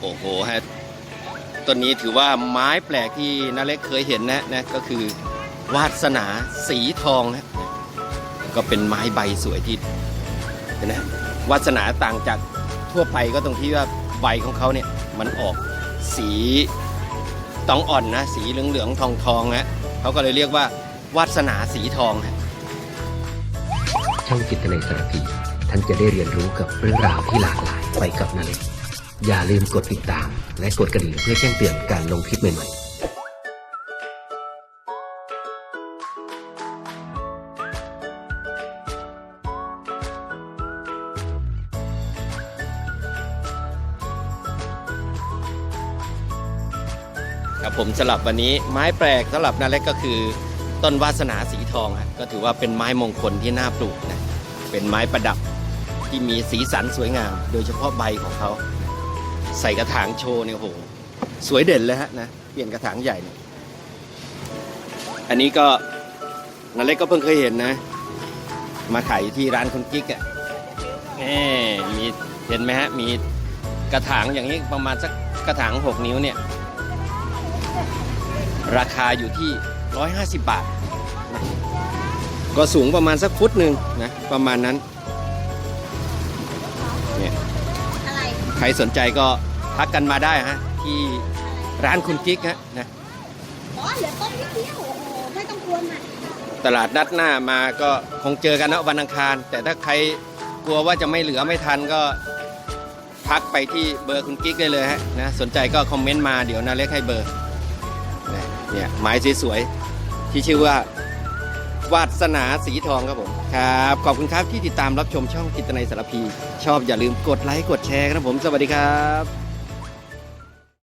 โอ้โหฮะต้นนี้ถือว่าไม้แปลกที่นาเล็กเคยเห็นนะนะก็คือวาสนาสีทองนะก็เป็นไม้ใบสวยที่เห็นไหมวาสนาต่างจากทั่วไปก็ตรงที่ว่าใบของเขาเนี่ยมันออกสีตองอ่อนนะสีเหลืองๆทองทองๆนะเขาก็เลยเรียกว่าวาสนาสีทองฮะช่องจิตในสารพีท่านจะได้เรียนรู้กับเรื่องราวที่หลากหลายไปกับนาเล็ก อย่าลืมกดติดตาม และกดกระดิ่งเพื่อแจ้งเตือนการลงคลิปใหม่ๆครับผมสำหรับวันนี้ไม้แปลกสำหรับนาเล็กก็คือต้นวาสนาสีทองฮะก็ถือว่าเป็นไม้มงคลที่น่าปลูกนะเป็นไม้ประดับที่มีสีสันสวยงาม โดยเฉพาะใบของเขา ใส่กระถางโชว์เนี่ยโหสวยเด่นเลยฮะนะเปลี่ยนกระถางใหญ่เนี่ยอันนี้ก็นาเล็กก็เพิ่งเคยเห็นนะ มาขายที่ร้านคุณกิ๊กอะแหมมีเห็นไหมฮะมีกระถางอย่างนี้ประมาณสักกระถางหกนิ้วเนี่ย ราคาอยู่ที่ 150 บาทนะก็สูงประมาณสักฟุตหนึ่งนะประมาณนั้นเนี่ยใครสนใจก็ ทักกันมาได้ฮะที่ร้านคุณกิ๊กฮะนะอ๋อเหลือต้นนิดเดียวโอ้โหไม่ต้องกลัวหนักตลาดนัดหน้ามาก็คงเจอกันนะวันอังคาร แต่ถ้าใครกลัวว่าจะไม่เหลือไม่ทันก็ทักไปที่เบอร์คุณกิ๊กได้เลยฮะนะสนใจก็คอมเมนต์มาเดี๋ยวนาเล็กให้เบอร์นะเนี่ยไม้สวยๆที่ชื่อว่าวาสนาสีทองครับผมครับขอบคุณครับที่ติดตามรับชมช่องกิตนัยสารพี ชอบอย่าลืมกดไลค์กดแชร์ครับผม สวัสดีครับ